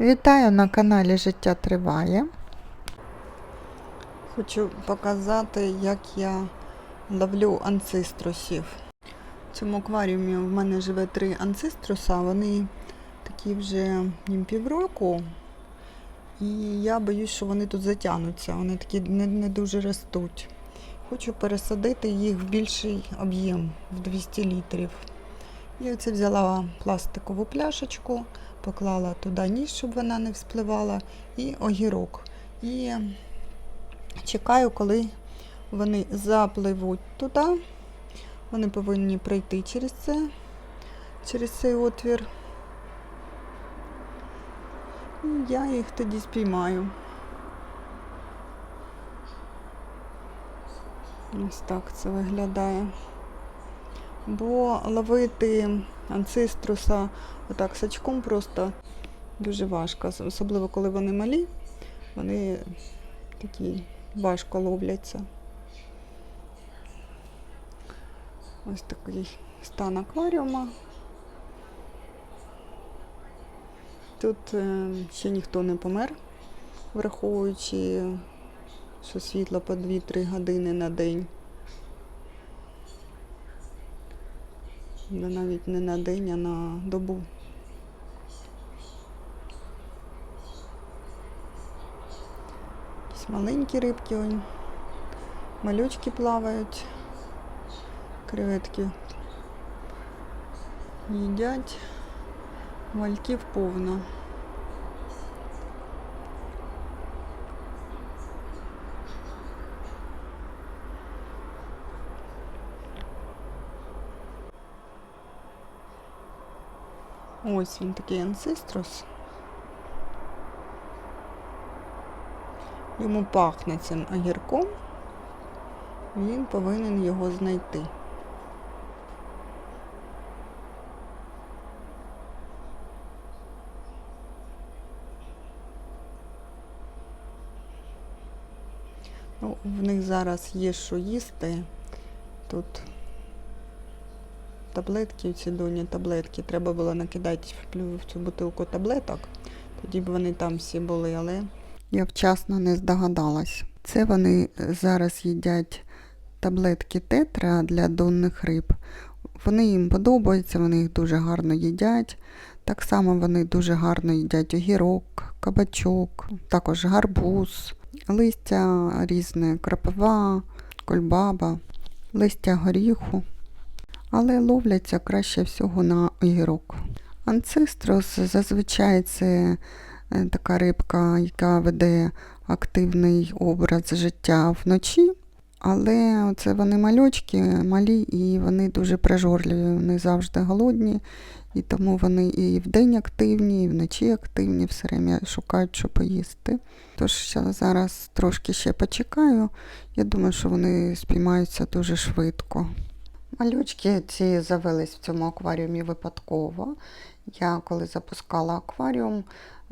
Вітаю на каналі Життя Триває. Хочу показати, як я ловлю анциструсів. В цьому акваріумі в мене живе три анциструса, вони такі вже їм півроку. І я боюсь, що вони тут затягнуться, вони такі не, не дуже ростуть. Хочу пересадити їх в більший об'єм в 200 літрів. І оце взяла пластикову пляшечку, поклала туди ніж, щоб вона не вспливала, і огірок. І чекаю, коли вони запливуть туди. Вони повинні пройти через це, через цей отвір. І я їх тоді спіймаю. Ось так це виглядає. Бо ловити анциструса отак сачком просто дуже важко. Особливо коли вони малі, вони такі важко ловляться. Ось такий стан акваріума. Тут е, ще ніхто не помер, враховуючи, що світло по 2-3 години на день. Навіть не на день, а на добу. Якісь маленькі рибки, он, малючки плавають, креветки їдять, мальків повно. Ось він такий анциструс. Йому пахне цим огірком. Він повинен його знайти. Ну, в них зараз є що їсти. Тут таблетки, ці доні таблетки. Треба було накидати в цю бутилку таблеток. Тоді б вони там всі були, але я вчасно не здогадалась. Це вони зараз їдять таблетки тетра для донних риб. Вони їм подобаються, вони їх дуже гарно їдять. Так само вони дуже гарно їдять огірок, кабачок, також гарбуз, листя різне, крапива, кольбаба, листя горіху але ловляться краще всього на огірок. Анцистрос зазвичай це е, така рибка, яка веде активний образ життя вночі. Але це вони мальочки, малі, і вони дуже прижорливі, вони завжди голодні, і тому вони і вдень активні, і вночі активні, все время шукають, що поїсти. Тож я зараз трошки ще почекаю. Я думаю, що вони спіймаються дуже швидко. Малючки ці завелись в цьому акваріумі випадково. Я коли запускала акваріум,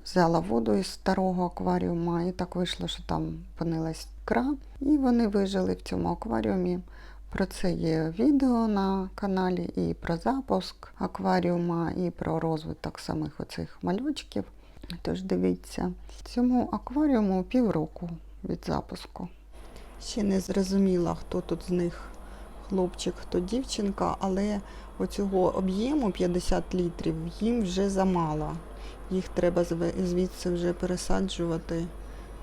взяла воду із старого акваріума, і так вийшло, що там опинилась ікра. І вони вижили в цьому акваріумі. Про це є відео на каналі і про запуск акваріума, і про розвиток самих оцих малючків. Тож дивіться, цьому акваріуму півроку від запуску. Ще не зрозуміла, хто тут з них хлопчик, хто дівчинка, але оцього об'єму 50 літрів їм вже замало. Їх треба звідси вже пересаджувати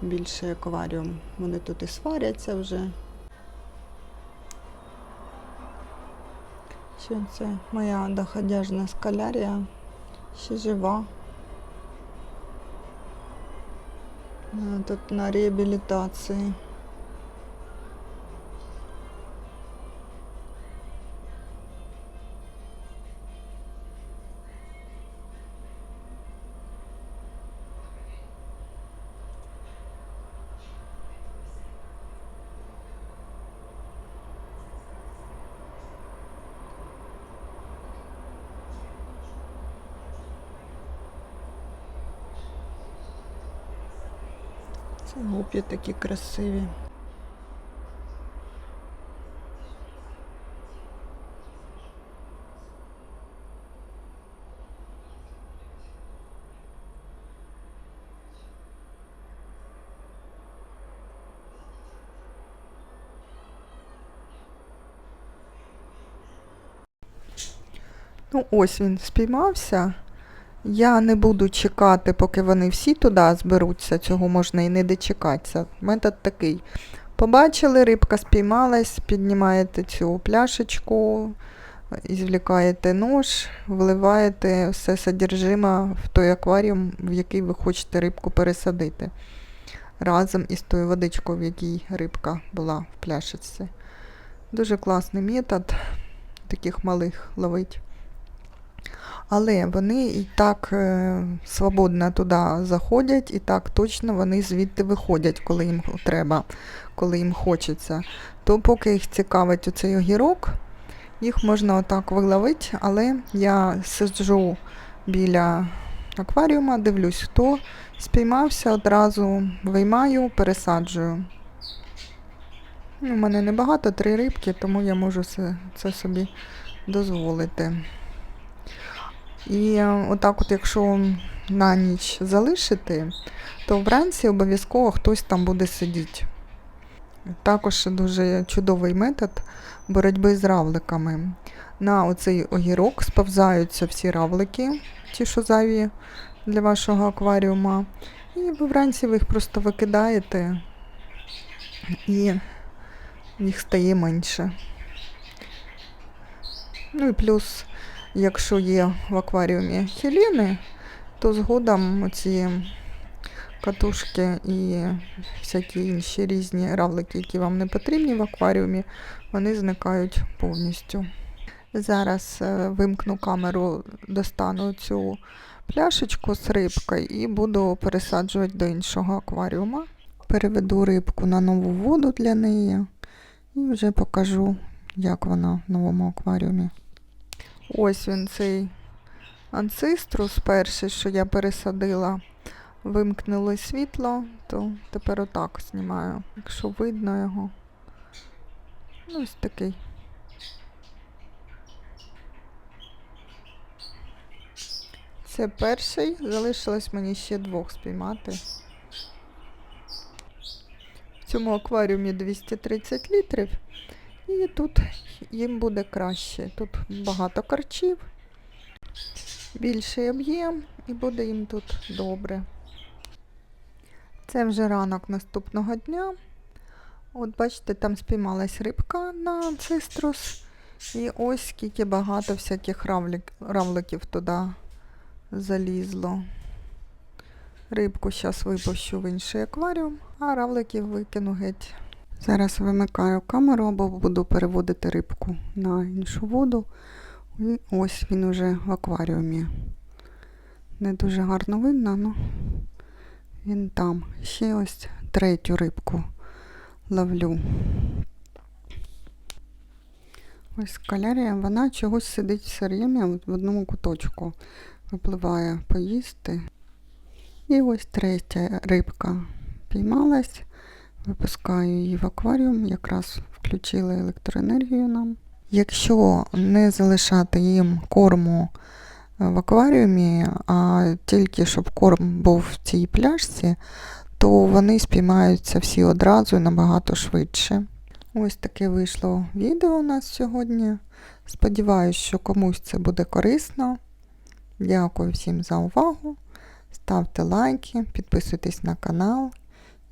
в більший акваріум. Вони тут і сваряться вже. Що це моя доходяжна скалярія ще жива. Тут на реабілітації. лупі такі красиві. Ну, ось він спіймався. Я не буду чекати, поки вони всі туди зберуться, цього можна і не дочекатися. Метод такий. Побачили, рибка спіймалась, піднімаєте цю пляшечку, звлікаєте нож, вливаєте все содержиме в той акваріум, в який ви хочете рибку пересадити. Разом із тою водичкою, в якій рибка була в пляшечці. Дуже класний метод таких малих ловить. Але вони і так е, свободно туди заходять, і так точно вони звідти виходять, коли їм треба, коли їм хочеться. То поки їх цікавить оцей огірок, їх можна отак виловити, але я сиджу біля акваріума, дивлюсь, хто спіймався, одразу виймаю, пересаджую. Ну, У мене небагато, три рибки, тому я можу це собі дозволити. І е, отак, от, якщо на ніч залишити, то вранці обов'язково хтось там буде сидіти. Також дуже чудовий метод боротьби з равликами. На оцей огірок сповзаються всі равлики, ті, що зайві для вашого акваріума. І ви вранці ви їх просто викидаєте, і їх стає менше. Ну і плюс Якщо є в акваріумі хеліни, то згодом ці катушки і всякі інші різні равлики, які вам не потрібні в акваріумі, вони зникають повністю. Зараз е, вимкну камеру, достану цю пляшечку з рибкою і буду пересаджувати до іншого акваріума. Переведу рибку на нову воду для неї і вже покажу, як вона в новому акваріумі. Ось він цей анциструс перший, що я пересадила. Вимкнули світло, то тепер отак знімаю, якщо видно його. Ну, Ось такий. Це перший, залишилось мені ще двох спіймати. В цьому акваріумі 230 літрів. І тут їм буде краще. Тут багато карчів, більший об'єм і буде їм тут добре. Це вже ранок наступного дня. От бачите, там спіймалась рибка на циструс. І ось скільки багато всяких равлик, равликів туди залізло. Рибку зараз випущу в інший акваріум, а равликів викину геть. Зараз вимикаю камеру, або буду переводити рибку на іншу воду. І ось він уже в акваріумі. Не дуже гарно видно, але він там. Ще ось третю рибку ловлю. Ось калярія, вона чогось сидить все время в одному куточку. Випливає поїсти. І ось третя рибка піймалась. Випускаю її в акваріум, якраз включили електроенергію нам. Якщо не залишати їм корму в акваріумі, а тільки щоб корм був в цій пляшці, то вони спіймаються всі одразу і набагато швидше. Ось таке вийшло відео у нас сьогодні. Сподіваюсь, що комусь це буде корисно. Дякую всім за увагу. Ставте лайки, підписуйтесь на канал